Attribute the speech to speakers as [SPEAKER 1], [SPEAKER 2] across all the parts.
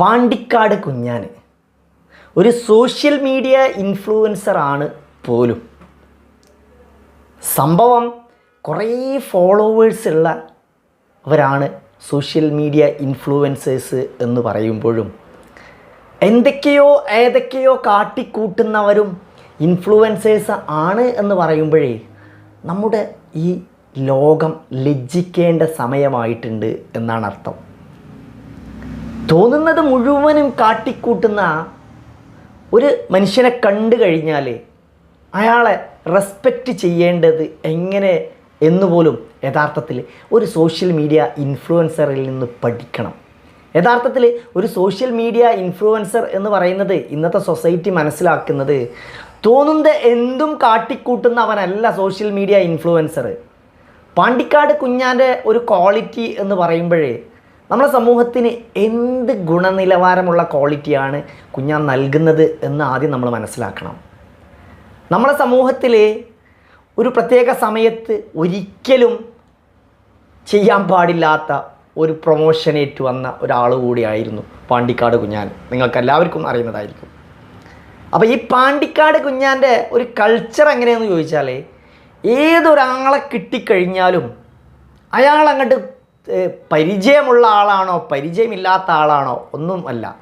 [SPEAKER 1] പാണ്ടിക്കാട് കുഞ്ഞാൻ ഒരു social media influencer ആണ് പോലും. സംഭവം കുറേ ഫോളോവേഴ്സ് ഉള്ള അവരാണ് സോഷ്യൽ മീഡിയ ഇൻഫ്ലുവൻസേഴ്സ് എന്ന് പറയുമ്പോഴും. എന്തൊക്കെയോ ഏതൊക്കെയോ കാട്ടിക്കൂട്ടുന്നവരും ഇൻഫ്ലുവൻസേഴ്സ് ആണ് എന്ന് പറയുമ്പോഴേ നമ്മുടെ ഈ ലോകം ലജ്ജിക്കേണ്ട സമയമായിട്ടുണ്ട് എന്നാണ് അർത്ഥം. തോന്നുന്നത് മുഴുവനും കാട്ടിക്കൂട്ടുന്ന ഒരു മനുഷ്യനെ കണ്ടു കഴിഞ്ഞാൽ അയാളെ റെസ്പെക്റ്റ് ചെയ്യേണ്ടത് എങ്ങനെ എന്നുപോലും യഥാർത്ഥത്തിൽ ഒരു സോഷ്യൽ മീഡിയ ഇൻഫ്ലുവൻസറിൽ നിന്ന് പഠിക്കണം. യഥാർത്ഥത്തിൽ ഒരു സോഷ്യൽ മീഡിയ ഇൻഫ്ലുവൻസർ എന്ന് പറയുന്നത് ഇന്നത്തെ സൊസൈറ്റി മനസ്സിലാക്കുന്നത് തോന്നുന്നത് എന്തും കാട്ടിക്കൂട്ടുന്നവനല്ല സോഷ്യൽ മീഡിയ ഇൻഫ്ലുവൻസർ പാണ്ടിക്കാട് കുഞ്ഞാന്റെ ഒരു ക്വാളിറ്റി എന്ന് പറയുമ്പോഴേ നമ്മുടെ സമൂഹത്തിന് എന്ത് ഗുണനിലവാരമുള്ള ക്വാളിറ്റിയാണ് കുഞ്ഞാൻ നൽകുന്നത് എന്ന് ആദ്യം നമ്മൾ മനസ്സിലാക്കണം. നമ്മുടെ സമൂഹത്തിൽ ഒരു പ്രത്യേക സമയത്ത് ഒരിക്കലും ചെയ്യാൻ പാടില്ലാത്ത ഒരു പ്രൊമോഷനേറ്റ് വന്ന ഒരാൾ കൂടിയായിരുന്നു പാണ്ടിക്കാട് കുഞ്ഞാൻ. നിങ്ങൾക്ക് എല്ലാവർക്കും അറിയുന്നതായിരിക്കും. അപ്പോൾ ഈ പാണ്ടിക്കാട് കുഞ്ഞാന്റെ ഒരു കൾച്ചർ എങ്ങനെയെന്ന് ചോദിച്ചാൽ ഏതൊരാളെ കിട്ടിക്കഴിഞ്ഞാലും അയാൾ അങ്ങോട്ട് പരിചയമുള്ള ആളാണോ പരിചയമില്ലാത്ത ആളാണോ ഒന്നും അല്ല.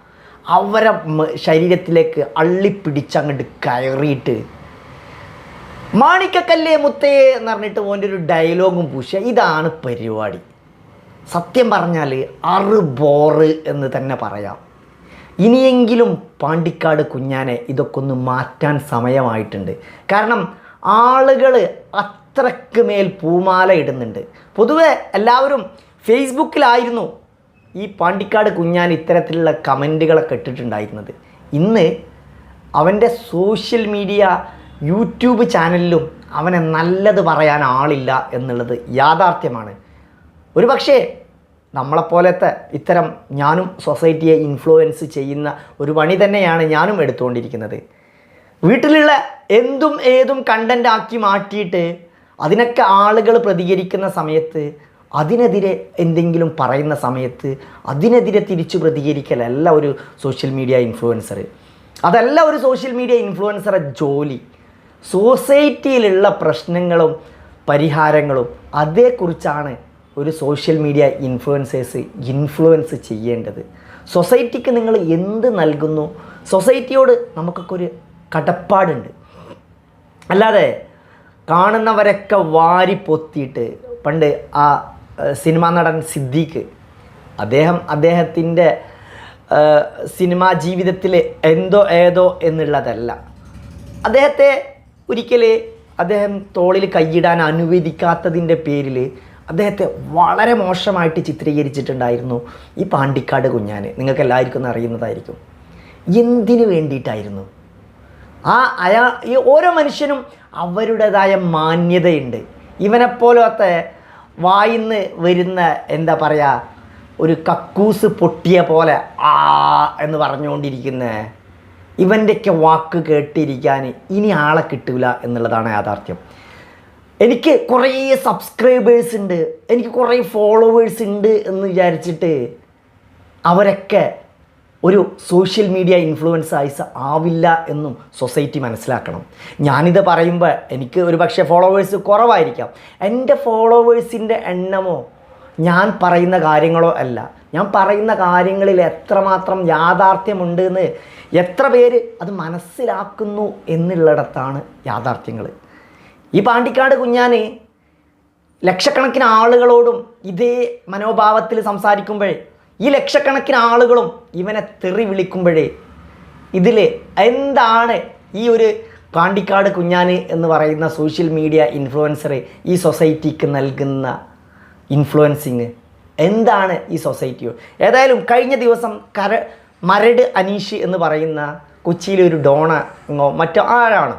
[SPEAKER 1] അവരെ ശരീരത്തിലേക്ക് അള്ളിപ്പിടിച്ച് അങ്ങോട്ട് കയറിയിട്ട് മാണിക്കക്കല്ലേ മുത്തയെ എന്ന് പറഞ്ഞിട്ട് ഓന്റെ ഒരു ഡയലോഗും പൂശ ഇതാണ് പരിപാടി. സത്യം പറഞ്ഞാൽ അറു ബോറ് എന്ന് തന്നെ പറയാം. ഇനിയെങ്കിലും പാണ്ടിക്കാട് കുഞ്ഞാനെ ഇതൊക്കെ ഒന്ന് മാറ്റാൻ സമയമായിട്ടുണ്ട്. കാരണം ആളുകൾ അത്രയ്ക്ക് മേൽ പൂമാല ഇടുന്നുണ്ട്. പൊതുവെ എല്ലാവരും ഫേസ്ബുക്കിലായിരുന്നു ഈ പാണ്ടിക്കാട് കുഞ്ഞാൻ ഇത്തരത്തിലുള്ള കമന്റുകളൊക്കെ ഇട്ടിട്ടുണ്ടായിരുന്നത്. ഇന്ന് അവന്റെ സോഷ്യൽ മീഡിയ യൂട്യൂബ് ചാനലിലും അവനെ നല്ലത് പറയാൻ ആളില്ല എന്നുള്ളത് യാഥാർത്ഥ്യമാണ്. ഒരു പക്ഷേ നമ്മളെപ്പോലത്തെ ഇത്തരം ഞാനും സൊസൈറ്റിയെ ഇൻഫ്ലുവൻസ് ചെയ്യുന്ന ഒരു പണി തന്നെയാണ് ഞാനും എടുത്തുകൊണ്ടിരിക്കുന്നത്. വീട്ടിലുള്ള എന്തും ഏതും കണ്ടന്റ് ആക്കി മാറ്റിയിട്ട് അതിനൊക്കെ ആളുകൾ പ്രതികരിക്കുന്ന സമയത്ത് അതിനെതിരെ എന്തെങ്കിലും പറയുന്ന സമയത്ത് അതിനെതിരെ തിരിച്ചു പ്രതികരിക്കലല്ല ഒരു സോഷ്യൽ മീഡിയ ഇൻഫ്ലുവൻസർ അതല്ല ഒരു സോഷ്യൽ മീഡിയ ഇൻഫ്ലുവൻസറെ ജോലി. സൊസൈറ്റിയിലുള്ള പ്രശ്നങ്ങളും പരിഹാരങ്ങളും അതേക്കുറിച്ചാണ് ഒരു സോഷ്യൽ മീഡിയ ഇൻഫ്ലുവൻസേഴ്സ് ഇൻഫ്ലുവൻസ് ചെയ്യേണ്ടത്. സൊസൈറ്റിക്ക് നിങ്ങൾ എന്ത് നൽകുന്നു? സൊസൈറ്റിയോട് നമുക്കൊക്കെ ഒരു കടപ്പാടുണ്ട്. അല്ലാതെ കാണുന്നവരൊക്കെ വാരി പൊത്തിയിട്ട് പണ്ട് ആ സിനിമാ നടൻ സിദ്ദീഖ്. അദ്ദേഹം അദ്ദേഹത്തിന്റെ സിനിമാ ജീവിതത്തിൽ എന്തോ ഏതോ എന്നുള്ളതല്ല. അദ്ദേഹത്തെ ഒരിക്കൽ അദ്ദേഹം തോളിൽ കൈയിടാൻ അനുവദിക്കാത്തതിന്റെ പേരിൽ അദ്ദേഹത്തെ വളരെ മോശമായിട്ട് ചിത്രീകരിച്ചിട്ടുണ്ടായിരുന്നു ഈ പാണ്ടിക്കാട് കുഞ്ഞാൻ നിങ്ങൾക്ക് എല്ലാവർക്കും അറിയുന്നതായിരിക്കും. എന്തിനു വേണ്ടിയിട്ടായിരുന്നു? ആ അയാ ഈ ഓരോ മനുഷ്യനും അവരുടേതായ മാന്യതയുണ്ട്. ഇവനെപ്പോലത്തെ വായിന്ന് വരുന്ന എന്താ പറയുക ഒരു കക്കൂസ് പൊട്ടിയ പോലെ ആ എന്ന് പറഞ്ഞുകൊണ്ടിരിക്കുന്ന ഇവന്റെയൊക്കെ വാക്ക് കേട്ടിരിക്കാൻ ഇനി ആളെ കിട്ടില്ല എന്നുള്ളതാണ് യാഥാർത്ഥ്യം. എനിക്ക് കുറേ സബ്സ്ക്രൈബേഴ്സ് ഉണ്ട് എനിക്ക് കുറേ ഫോളോവേഴ്സ് ഉണ്ട് എന്ന് വിചാരിച്ചിട്ട് അവരൊക്കെ ഒരു സോഷ്യൽ മീഡിയ ഇൻഫ്ലുവൻസ് ആയിസ് ആവില്ല എന്നും സൊസൈറ്റി മനസ്സിലാക്കണം. ഞാനിത് പറയുമ്പോൾ എനിക്ക് ഒരു പക്ഷേ ഫോളോവേഴ്സ് കുറവായിരിക്കാം. എന്റെ ഫോളോവേഴ്സിന്റെ എണ്ണമോ ഞാൻ പറയുന്ന കാര്യങ്ങളോ അല്ല. ഞാൻ പറയുന്ന കാര്യങ്ങളിൽ എത്രമാത്രം യാഥാർത്ഥ്യമുണ്ട് എന്ന് എത്ര പേര് അത് മനസ്സിലാക്കുന്നു എന്നുള്ളിടത്താണ് യാഥാർത്ഥ്യങ്ങൾ ഈ പാണ്ടിക്കാട് കുഞ്ഞാന് ലക്ഷക്കണക്കിന് ആളുകളോടും ഇതേ മനോഭാവത്തിൽ സംസാരിക്കുമ്പോഴേ ഈ ലക്ഷക്കണക്കിന് ആളുകളും ഇവനെ തെറി വിളിക്കുമ്പോഴേ ഇതിൽ എന്താണ് ഈ ഒരു പാണ്ടിക്കാട് കുഞ്ഞാന് എന്ന് പറയുന്ന സോഷ്യൽ മീഡിയ ഇൻഫ്ലുവൻസർ ഈ സൊസൈറ്റിക്ക് നൽകുന്ന ഇൻഫ്ലുവൻസിങ്? എന്താണ് ഈ സൊസൈറ്റിയോ? ഏതായാലും കഴിഞ്ഞ ദിവസം കര മരട് അനീഷ് എന്ന് പറയുന്ന കൊച്ചിയിലെ ഒരു ഡോണ മറ്റോ ആരാണ്?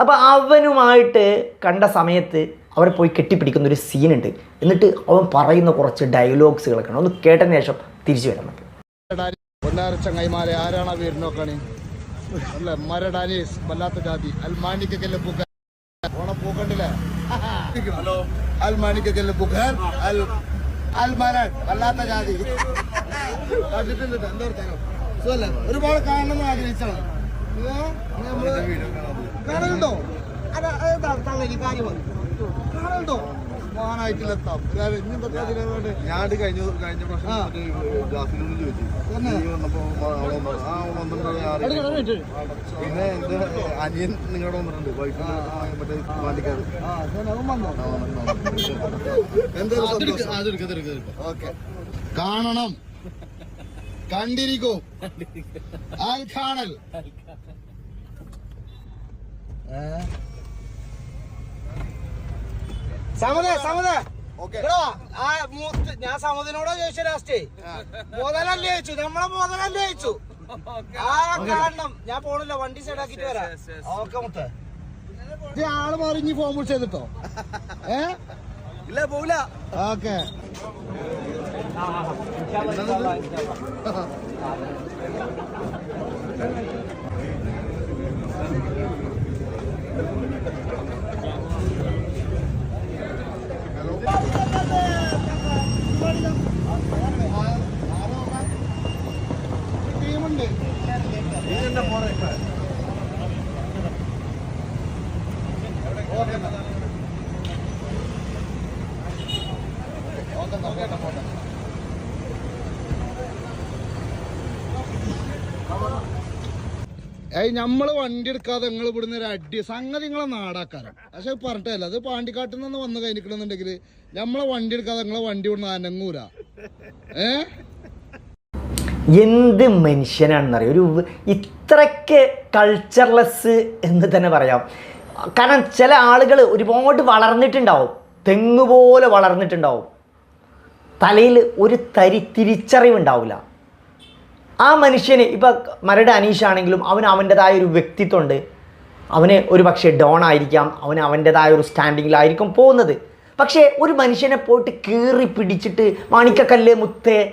[SPEAKER 1] അപ്പോൾ അവനുമായിട്ട് കണ്ട സമയത്ത് അവരെ പോയി കെട്ടിപ്പിടിക്കുന്ന ഒരു സീനുണ്ട് എന്നിട്ട് അവൻ പറയുന്ന കുറച്ച് ഡയലോഗ്സുകളൊക്കെ ഒന്ന് കേട്ടതിന് ശേഷം തിരിച്ചു വരാൻ നമുക്ക്
[SPEAKER 2] അല്ല മരടാനീസ് ഓണം ഹലോ അൽ? ഒരുപാട് കാണണമെന്ന് ആഗ്രഹിച്ചാണ്. അതാ കാണലുണ്ടോ? അല്ല അതെന്താ തള്ളി കാര്യം
[SPEAKER 3] കഴിഞ്ഞ കഴിഞ്ഞ പ്രാവശ്യം
[SPEAKER 2] ആ.
[SPEAKER 3] ജാസിനോട് ചോദിച്ചു. പിന്നെ എന്റെ അനിയൻ നിങ്ങളുടെ വന്നിട്ടുണ്ട്. വൈഫിന് മറ്റേ.
[SPEAKER 2] ഓക്കെ. കാണണം. കണ്ടിരിക്കോ. കാണൽ. കാണൽ.
[SPEAKER 4] സമതേ സമത ആ ഞാൻ സമതിനോടാ ചോദിച്ചു ലാസ്റ്റ്. മുതലല്ലേ ചോദിച്ചു. നമ്മളെ മുതലല്ലേ ചോദിച്ചു. ആ കാരണം ഞാൻ പോണില്ല വണ്ടി സൈഡാക്കിട്ട് വരാം. ഓക്കെ മുത്ത.
[SPEAKER 2] ഇത് ആൾ മാറി ഇനി ഫോൺ വിളിച്ച് ചെയ്തിട്ടോ? ഏ?
[SPEAKER 3] ഇല്ല പോവില്ല.
[SPEAKER 2] ഓക്കെ. ടീമുണ്ട് ഏയ് നമ്മൾ വണ്ടി എടുക്കാതെ നിങ്ങൾ ഇവിടുന്ന് ഒരു അടി സംഗതി നിങ്ങളെ നാടാക്കാരം. പക്ഷെ പറഞ്ഞിട്ടല്ല അത് പാണ്ടിക്കാട്ടിൽ നിന്ന് വന്ന് കഴിഞ്ഞിരിക്കണമെന്നുണ്ടെങ്കിൽ നമ്മളെ വണ്ടി എടുക്കാതെ നിങ്ങളെ വണ്ടി ഇവിടുന്ന് അനങ്ങൂല ഏ?
[SPEAKER 1] എന്ത് മനുഷ്യനാണെന്നറിയാം? ഒരു ഇത്രക്ക് കൾച്ചർലെസ് എന്ന് തന്നെ പറയാം. കാരണം ചില ആളുകൾ ഒരുപാട് വളർന്നിട്ടുണ്ടാവും. തെങ്ങ് പോലെ വളർന്നിട്ടുണ്ടാവും. തലയിൽ ഒരു തരി തിരിച്ചറിവുണ്ടാവില്ല. ആ മനുഷ്യന് ഇപ്പം മരട് അനീഷാണെങ്കിലും അവന് അവന്റെതായ ഒരു വ്യക്തിത്വമുണ്ട്. അവന് ഒരു പക്ഷേ ഡോൺ ആയിരിക്കാം അവന് അവന്റെതായ ഒരു സ്റ്റാൻഡിങ്ങിലായിരിക്കും പോകുന്നത്. പക്ഷേ ഒരു മനുഷ്യനെ പോയിട്ട് കീറി പിടിച്ചിട്ട് മാണിക്കക്കല്ല് മുത്തേ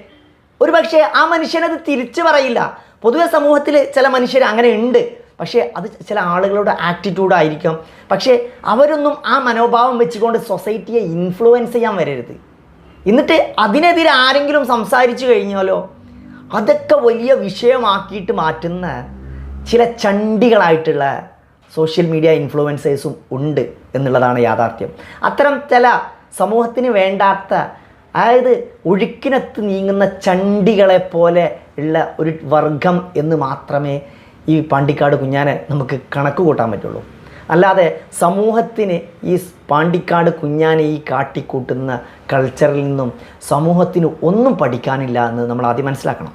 [SPEAKER 1] ഒരു പക്ഷേ ആ മനുഷ്യനത് തിരിച്ചു പറയില്ല. പൊതുവെ സമൂഹത്തിൽ ചില മനുഷ്യർ അങ്ങനെ ഉണ്ട്. പക്ഷേ അത് ചില ആളുകളുടെ ആറ്റിറ്റ്യൂഡ് ആയിരിക്കാം. പക്ഷേ അവരൊന്നും ആ മനോഭാവം വെച്ചുകൊണ്ട് സൊസൈറ്റിയെ ഇൻഫ്ലുവൻസ് ചെയ്യാൻ വരരുത്. എന്നിട്ട് അതിനെതിരെ ആരെങ്കിലും സംസാരിച്ചു കഴിഞ്ഞാലോ? അതൊക്കെ വലിയ വിഷയമാക്കിയിട്ട് മാറ്റുന്ന ചില ചണ്ടികളായിട്ടുള്ള സോഷ്യൽ മീഡിയ ഇൻഫ്ലുവൻസേഴ്സും ഉണ്ട് എന്നുള്ളതാണ് യാഥാർത്ഥ്യം. അത്തരം ചില സമൂഹത്തിന് വേണ്ടാത്ത അതായത് ഒഴുക്കിനത്ത് നീങ്ങുന്ന ചണ്ടികളെ പോലെ ഉള്ള ഒരു വർഗം എന്ന് മാത്രമേ ഈ പാണ്ടിക്കാട് കുഞ്ഞാനെ നമുക്ക് കണക്ക് കൂട്ടാൻ പറ്റുള്ളൂ. അല്ലാതെ സമൂഹത്തിന് ഈ പാണ്ടിക്കാട് കുഞ്ഞാനെ ഈ കാട്ടിക്കൂട്ടുന്ന കൾച്ചറിൽ നിന്നും സമൂഹത്തിന് ഒന്നും പഠിക്കാനില്ല എന്ന് നമ്മൾ ആദ്യം മനസ്സിലാക്കണം.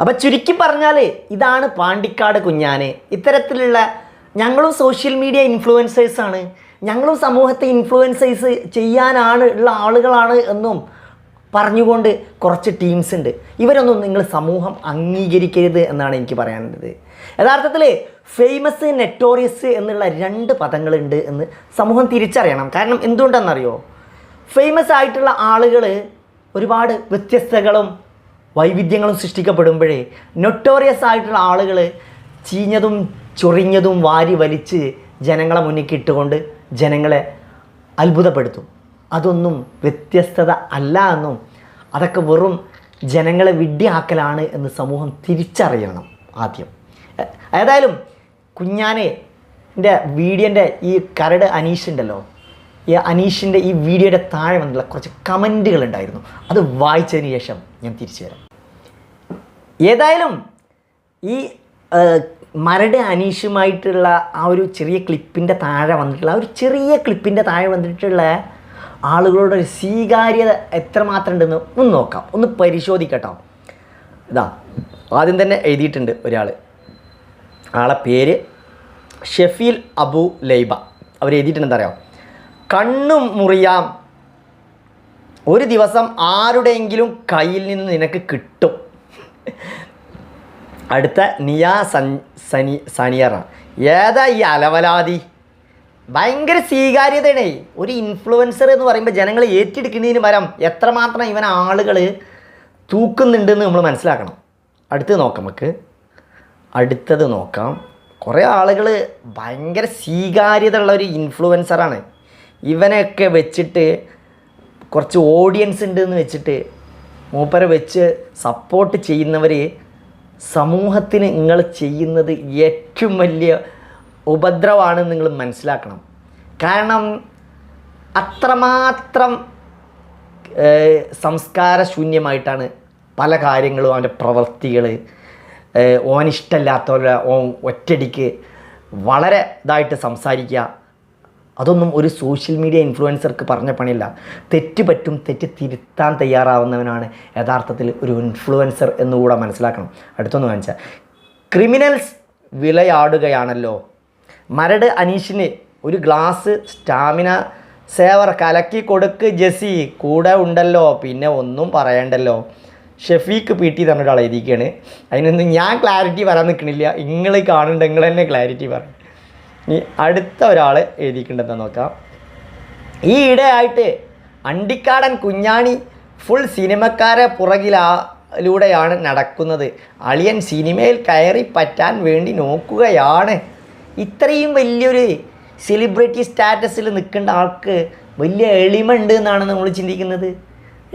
[SPEAKER 1] അപ്പം ചുരുക്കി പറഞ്ഞാൽ ഇതാണ് പാണ്ടിക്കാട് കുഞ്ഞാന്. ഇത്തരത്തിലുള്ള ഞങ്ങളും സോഷ്യൽ മീഡിയ ഇൻഫ്ലുവൻസേഴ്സാണ് ഞങ്ങളും സമൂഹത്തെ ഇൻഫ്ലുവൻസേഴ്സ് ചെയ്യാനാണ് ഉള്ള ആളുകളാണ് എന്നും പറഞ്ഞുകൊണ്ട് കുറച്ച് ടീംസ് ഉണ്ട്. ഇവരൊന്നും നിങ്ങൾ സമൂഹം അംഗീകരിക്കരുത് എന്നാണ് എനിക്ക് പറയാനുള്ളത്. യഥാർത്ഥത്തിൽ ഫേമസ് നെറ്റോറിയസ് എന്നുള്ള രണ്ട് പദങ്ങളുണ്ട് എന്ന് സമൂഹം തിരിച്ചറിയണം. കാരണം എന്തുകൊണ്ടെന്നറിയോ? ഫേമസ് ആയിട്ടുള്ള ആളുകൾ ഒരുപാട് വ്യത്യസ്തകളും വൈവിധ്യങ്ങളും സൃഷ്ടിക്കപ്പെടുമ്പോഴേ നൊട്ടോറിയസ് ആയിട്ടുള്ള ആളുകൾ ചീഞ്ഞതും ചൊറിഞ്ഞതും വാരി വലിച്ച് ജനങ്ങളെ മുന്നിൽ ഇട്ടുകൊണ്ട് ജനങ്ങളെ അത്ഭുതപ്പെടുത്തും. അതൊന്നും വ്യത്യസ്തത അല്ല എന്നും അതൊക്കെ വെറും ജനങ്ങളെ വിഡ്ഢിയാക്കലാണ് എന്ന് സമൂഹം തിരിച്ചറിയണം ആദ്യം. ഏതായാലും കുഞ്ഞാനെ എന്റെ വീഡിയോന്റെ ഈ കരട് അനീഷ് ഉണ്ടല്ലോ ഈ അനീഷിന്റെ ഈ വീഡിയോയുടെ താഴെ വന്നിട്ടുള്ള കുറച്ച് കമന്റുകൾ ഉണ്ടായിരുന്നു. അത് വായിച്ചതിന് ശേഷം ഞാൻ തിരിച്ചു വരാം. ഏതായാലും ഈ മരട് അനീഷുമായിട്ടുള്ള ആ ഒരു ചെറിയ ക്ലിപ്പിന്റെ താഴെ വന്നിട്ടുള്ള ആ ഒരു ചെറിയ ക്ലിപ്പിന്റെ താഴെ വന്നിട്ടുള്ള ആളുകളുടെ ഒരു സ്വീകാര്യത എത്രമാത്രം ഉണ്ടെന്ന് ഒന്ന് നോക്കാം. ഒന്ന് പരിശോധിക്കട്ടോ. ഇതാ ആദ്യം തന്നെ എഴുതിയിട്ടുണ്ട് ഒരാൾ ആളെ പേര് ഷെഫീൽ അബു ലൈബ. അവർ എഴുതിയിട്ടുണ്ട് എന്താ കണ്ണും മുറിയാം. ഒരു ദിവസം ആരുടെയെങ്കിലും കയ്യിൽ നിന്ന് നിനക്ക് കിട്ടും. അടുത്ത നിയാ സൻ സനി സനിയറാണ് ഏതാ ഈ അലവലാതി? ഭയങ്കര സ്വീകാര്യതയാണ്. ഒരു ഇൻഫ്ലുവൻസർ എന്ന് പറയുമ്പോൾ ജനങ്ങൾ ഏറ്റെടുക്കുന്നതിന് പരം എത്രമാത്രം ഇവൻ ആളുകൾ തൂക്കുന്നുണ്ടെന്ന് നമ്മൾ മനസ്സിലാക്കണം. അടുത്തത് നോക്കാം നമുക്ക്. അടുത്തത് നോക്കാം. കുറേ ആളുകൾ ഭയങ്കര സ്വീകാര്യത ഉള്ള ഒരു ഇൻഫ്ലുവൻസറാണ് ഇവനെയൊക്കെ വെച്ചിട്ട് കുറച്ച് ഓഡിയൻസ് ഉണ്ട് എന്ന് വെച്ചിട്ട് മൂപ്പരെ വെച്ച് സപ്പോർട്ട് ചെയ്യുന്നവർ സമൂഹത്തിന് നിങ്ങൾ ചെയ്യുന്നത് ഏറ്റവും വലിയ ഉപദ്രവമാണെന്ന് നിങ്ങൾ മനസ്സിലാക്കണം. കാരണം അത്രമാത്രം സംസ്കാരശൂന്യമായിട്ടാണ് പല കാര്യങ്ങളും അവന്റെ പ്രവൃത്തികൾ. ഓനിഷ്ടമില്ലാത്തവരെ ഓ ഒറ്റടിക്ക് വളരെ ഇതായിട്ട് സംസാരിക്കുക. അതൊന്നും ഒരു സോഷ്യൽ മീഡിയ ഇൻഫ്ലുവൻസർക്ക് പറഞ്ഞ പണിയില്ല. തെറ്റ് പറ്റും തെറ്റ് തിരുത്താൻ തയ്യാറാവുന്നവനാണ് യഥാർത്ഥത്തിൽ ഒരു ഇൻഫ്ലുവൻസർ എന്നുകൂടെ മനസ്സിലാക്കണം. അടുത്തൊന്ന് കാണിച്ചാൽ ക്രിമിനൽസ് വിളയാടുകയാണല്ലോ മരട് അനീഷിന് ഒരു ഗ്ലാസ് സ്റ്റാമിന സേവർ കലക്കി കൊടുക്ക് ജെസി കൂടെ ഉണ്ടല്ലോ. പിന്നെ ഒന്നും പറയണ്ടല്ലോ. ഷെഫീക്ക് പി ടി ഒരാൾ അതിനൊന്നും ഞാൻ ക്ലാരിറ്റി വരാൻ നിൽക്കണില്ല. നിങ്ങൾ കാണുന്നുണ്ട് നിങ്ങൾ തന്നെ ക്ലാരിറ്റി പറയും ഇനി അടുത്ത ഒരാൾ എഴുതിയിട്ടുണ്ടെന്ന് നോക്കാം. ഈ ഇടയായിട്ട് അണ്ടിക്കാടൻ കുഞ്ഞാണി ഫുൾ സിനിമക്കാരെ പുറകിലൂടെയാണ് നടക്കുന്നത്. അളിയൻ സിനിമയിൽ കയറി പറ്റാൻ വേണ്ടി നോക്കുകയാണ്. ഇത്രയും വലിയൊരു സെലിബ്രിറ്റി സ്റ്റാറ്റസിൽ നിൽക്കേണ്ട ആൾക്ക് വലിയ എളിമുണ്ട് എന്നാണ് നമ്മൾ ചിന്തിക്കുന്നത്.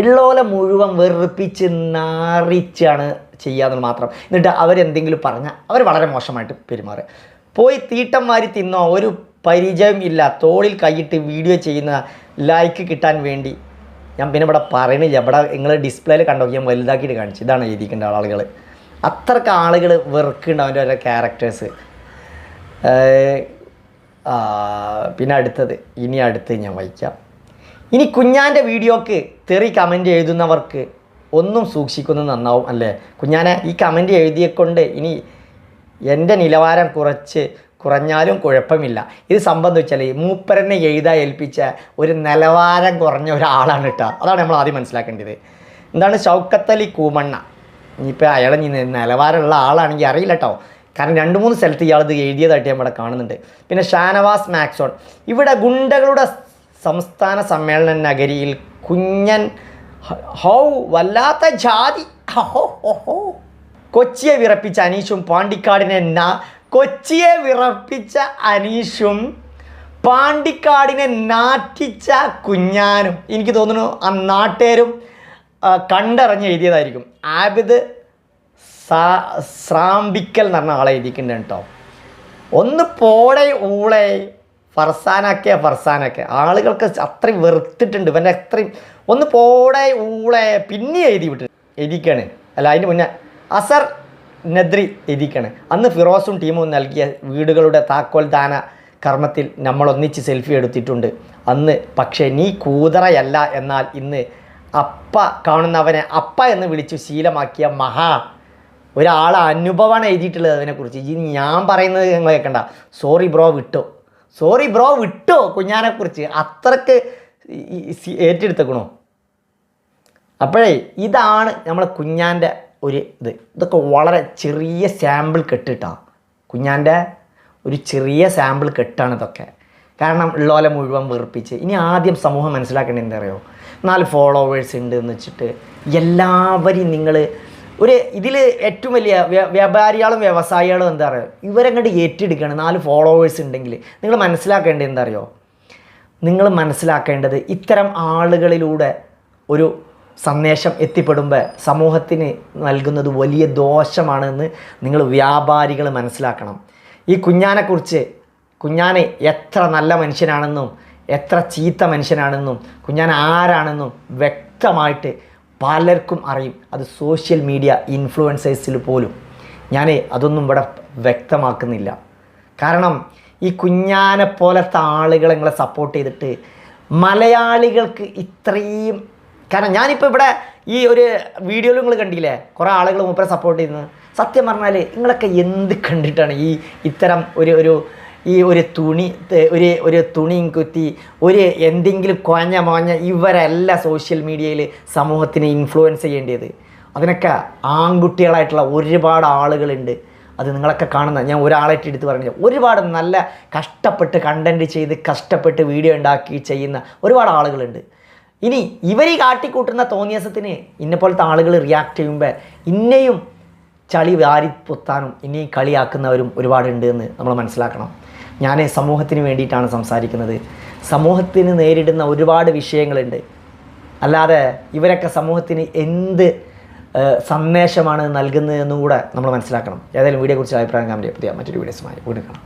[SPEAKER 1] ഉള്ളോലെ മുഴുവൻ വെറുപ്പിച്ച് നാറിച്ചാണ് ചെയ്യാമെന്ന് മാത്രം. എന്നിട്ട് അവരെന്തെങ്കിലും പറഞ്ഞാൽ അവർ വളരെ മോശമായിട്ട് പെരുമാറുക. പോയി തീട്ടം മാറി തിന്നോ ഒരു പരിചയം ഇല്ല. തോളിൽ കൈയിട്ട് വീഡിയോ ചെയ്യുന്ന ലൈക്ക് കിട്ടാൻ വേണ്ടി. ഞാൻ പിന്നെ ഇവിടെ പറയണില്ല. ഇവിടെ നിങ്ങൾ ഡിസ്പ്ലേയിൽ കണ്ടോ? ഞാൻ വലുതാക്കിയിട്ട് കാണിച്ചു. ഇതാണ് എഴുതിക്കേണ്ട ആളുകൾ അത്രയ്ക്ക് ആളുകൾ വെറുക്കുണ്ട് അവന്റെ ഓരോ ക്യാരക്ടേഴ്സ് പിന്നെ അടുത്തത്. ഇനി അടുത്ത് ഞാൻ വായിക്കാം. ഇനി കുഞ്ഞാന്റെ വീഡിയോക്ക് തെറി കമന്റ് എഴുതുന്നവർക്ക് ഒന്നും സൂക്ഷിക്കുന്നത് നന്നാവും അല്ലേ? കുഞ്ഞാനെ ഈ കമന്റ് എഴുതിയെക്കൊണ്ട് ഇനി എന്റെ നിലവാരം കുറച്ച് കുറഞ്ഞാലും കുഴപ്പമില്ല. ഇത് സംബന്ധിച്ചാൽ മൂപ്പരനെ എഴുതാ ഏൽപ്പിച്ച ഒരു നിലവാരം കുറഞ്ഞ ഒരാളാണ് കേട്ടോ അതാണ് നമ്മൾ ആദ്യം മനസ്സിലാക്കേണ്ടത്. എന്താണ്? ഷൗക്കത്തലി കൂമണ്ണ. ഇനിയിപ്പോൾ അയാൾ നിലവാരമുള്ള ആളാണെങ്കിൽ അറിയില്ല കേട്ടോ കാരണം രണ്ട് മൂന്ന് സ്ഥലത്ത് ഇയാൾ ഇത് എഴുതിയതായിട്ട് നമ്മുടെ കാണുന്നുണ്ട്. പിന്നെ ഷാനവാസ് മാക്സോൺ. ഇവിടെ ഗുണ്ടകളുടെ സംസ്ഥാന സമ്മേളന നഗരിയിൽ കുഞ്ഞൻ ഹൗ വല്ലാത്ത ജാതി. ഹോ, ഹോ, ഹോ. കൊച്ചിയെ വിറപ്പിച്ച അനീഷും പാണ്ടിക്കാടിനെ കൊച്ചിയെ വിറപ്പിച്ച അനീഷും പാണ്ടിക്കാടിനെ നാട്ടിച്ച കുഞ്ഞാനും. എനിക്ക് തോന്നുന്നു ആ നാട്ടുകാരും കണ്ടറിഞ്ഞ് എഴുതിയതായിരിക്കും. ആബിദ് സാ സ്രാമ്പിക്കൽ എന്ന് പറഞ്ഞ ആളെ എഴുതിയിട്ടുണ്ട് കേട്ടോ. ഒന്ന് പോടെ ഊളെ ഫർസാനൊക്കെ ഫർസാനൊക്കെ. ആളുകൾക്ക് അത്രയും വെറുത്തിട്ടുണ്ട് ഇവന്റെ അത്രയും ഒന്ന് പോടെ ഊളെ പിന്നെ എഴുതി വിട്ടു എഴുതിക്കാണ്. അല്ല അതിന് മുന്നേ അസർ നദ്രി എഴുതിക്കാണ് അന്ന് ഫിറോസും ടീമും നൽകിയ വീടുകളുടെ താക്കോൽ ദാന കർമ്മത്തിൽ നമ്മൾ ഒന്നിച്ച് സെൽഫി എടുത്തിട്ടുണ്ട്. അന്ന് പക്ഷേ നീ കൂതറയല്ല എന്നാൽ ഇന്ന് അപ്പ കാണുന്നവനെ അപ്പ എന്ന് വിളിച്ചു ശീലമാക്കിയ മഹാ ഒരാളെ അനുഭവമാണ് എഴുതിയിട്ടുള്ളത് അതിനെക്കുറിച്ച്. ഈ ഞാൻ പറയുന്നത് നിങ്ങൾ കേൾക്കണ്ട. സോറി ബ്രോ വിട്ടോ. സോറി ബ്രോ വിട്ടോ കുഞ്ഞാനെക്കുറിച്ച്. അത്രയ്ക്ക് ഏറ്റെടുത്തേക്കണോ. അപ്പോഴേ ഇതാണ് നമ്മളെ കുഞ്ഞാന്റെ ഒരു ഇത്. ഇതൊക്കെ വളരെ ചെറിയ സാമ്പിൾ കെട്ടിട്ടാ. കുഞ്ഞാന്റെ ഒരു ചെറിയ സാമ്പിൾ കെട്ടാണ് ഇതൊക്കെ. കാരണം ഉള്ളോലെ മുഴുവൻ വെറുപ്പിച്ച്. ഇനി ആദ്യം സമൂഹം മനസ്സിലാക്കേണ്ടത് എന്താ അറിയോ നാല് ഫോളോവേഴ്സ് ഉണ്ട് എന്ന് വെച്ചിട്ട് എല്ലാവരെയും നിങ്ങൾ ഒരു ഇതിൽ ഏറ്റവും വലിയ വ്യ- വ്യാപാരികളും വ്യവസായികളും എന്താ പറയുക? ഇവരങ്ങോട്ട് ഏറ്റെടുക്കുകയാണ് നാല് ഫോളോവേഴ്സ് ഉണ്ടെങ്കിൽ നിങ്ങൾ മനസ്സിലാക്കേണ്ടത് എന്താ അറിയോ നിങ്ങൾ മനസ്സിലാക്കേണ്ടത് ഇത്തരം ആളുകളിലൂടെ ഒരു സന്ദേശം എത്തിപ്പെടുമ്പോൾ സമൂഹത്തിന് നൽകുന്നത് വലിയ ദോഷമാണെന്ന് നിങ്ങൾ വ്യാപാരികൾ മനസ്സിലാക്കണം. ഈ കുഞ്ഞാനെക്കുറിച്ച് കുഞ്ഞാനെ എത്ര നല്ല മനുഷ്യനാണെന്നും എത്ര ചീത്ത മനുഷ്യനാണെന്നും കുഞ്ഞാൻ ആരാണെന്നും വ്യക്തമായിട്ട് പലർക്കും അറിയും. അത് സോഷ്യൽ മീഡിയ ഇൻഫ്ലുവൻസേഴ്സിൽ പോലും. ഞാൻ അതൊന്നും ഇവിടെ വ്യക്തമാക്കുന്നില്ല. കാരണം ഈ കുഞ്ഞാനെ പോലത്തെ ആളുകളെ സപ്പോർട്ട് ചെയ്തിട്ട് മലയാളികൾക്ക് ഇത്രയും കാരണം ഞാനിപ്പോൾ ഇവിടെ ഈ ഒരു വീഡിയോയിൽ നിങ്ങൾ കണ്ടില്ലേ? കുറേ ആളുകൾ മൂപ്പരെ സപ്പോർട്ട് ചെയ്യുന്നത്. സത്യം പറഞ്ഞാൽ നിങ്ങളൊക്കെ എന്ത് കണ്ടിട്ടാണ് ഈ ഇത്തരം ഒരു ഒരു ഈ ഒരു തുണി ഒരു ഒരു തുണിയും കുത്തി ഒരു എന്തെങ്കിലും കൊഞ്ഞ മോഞ്ഞ ഇവരല്ല സോഷ്യൽ മീഡിയയിൽ സമൂഹത്തിനെ ഇൻഫ്ലുവൻസ് ചെയ്യേണ്ടത്. അതിനൊക്കെ ആൺകുട്ടികളായിട്ടുള്ള ഒരുപാട് ആളുകളുണ്ട്. അത് നിങ്ങളൊക്കെ കാണുന്ന ഞാൻ ഒരാളായിട്ട് എടുത്ത് പറഞ്ഞു ഒരുപാട് നല്ല കഷ്ടപ്പെട്ട് കണ്ടന്റ് ചെയ്ത് കഷ്ടപ്പെട്ട് വീഡിയോ ഉണ്ടാക്കി ചെയ്യുന്ന ഒരുപാട് ആളുകളുണ്ട്. ഇനി ഇവർ ഈ കാട്ടിക്കൂട്ടുന്ന തോന്നിയസത്തിന് ഇന്നെ പോലത്തെ ആളുകൾ റിയാക്ട് ചെയ്യുമ്പോൾ ഇന്നെയും ചളി വാരി പൊത്താനും ഇനിയും കളിയാക്കുന്നവരും ഒരുപാടുണ്ട് എന്ന് നമ്മൾ മനസ്സിലാക്കണം. ഞാൻ സമൂഹത്തിന് വേണ്ടിയിട്ടാണ് സംസാരിക്കുന്നത്. സമൂഹത്തിന് നേരിടുന്ന ഒരുപാട് വിഷയങ്ങളുണ്ട്. അല്ലാതെ ഇവരൊക്കെ സമൂഹത്തിന് എന്ത് സന്ദേശമാണ് നൽകുന്നതെന്നും കൂടെ നമ്മൾ മനസ്സിലാക്കണം. ഏതായാലും വീഡിയോ കുറിച്ച് അഭിപ്രായം കാണാൻ പുതിയ മറ്റൊരു വീഡിയോസുമായി വീണ്ടും കാണാം.